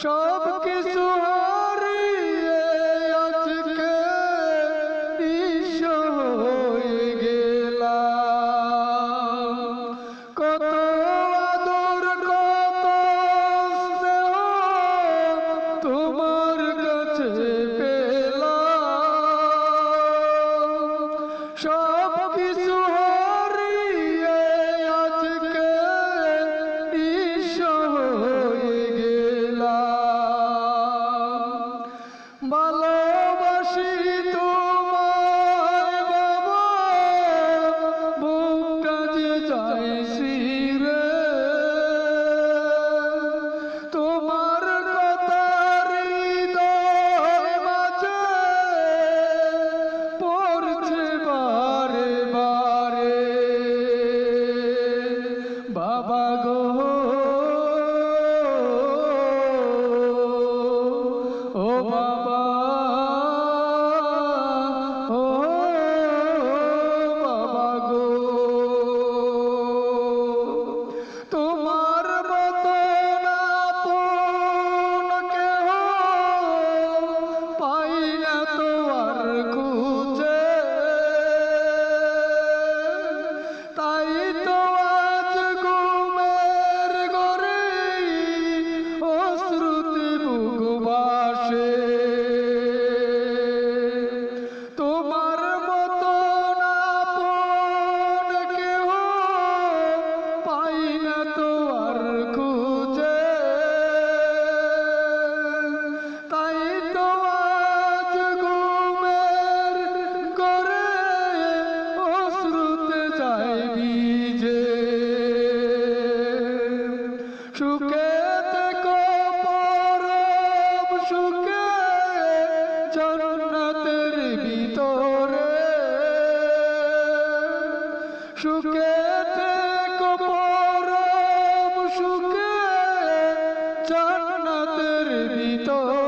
সব কিছু বাবা গো সুখে পরম সুখে জান্নাতের ভিতরে।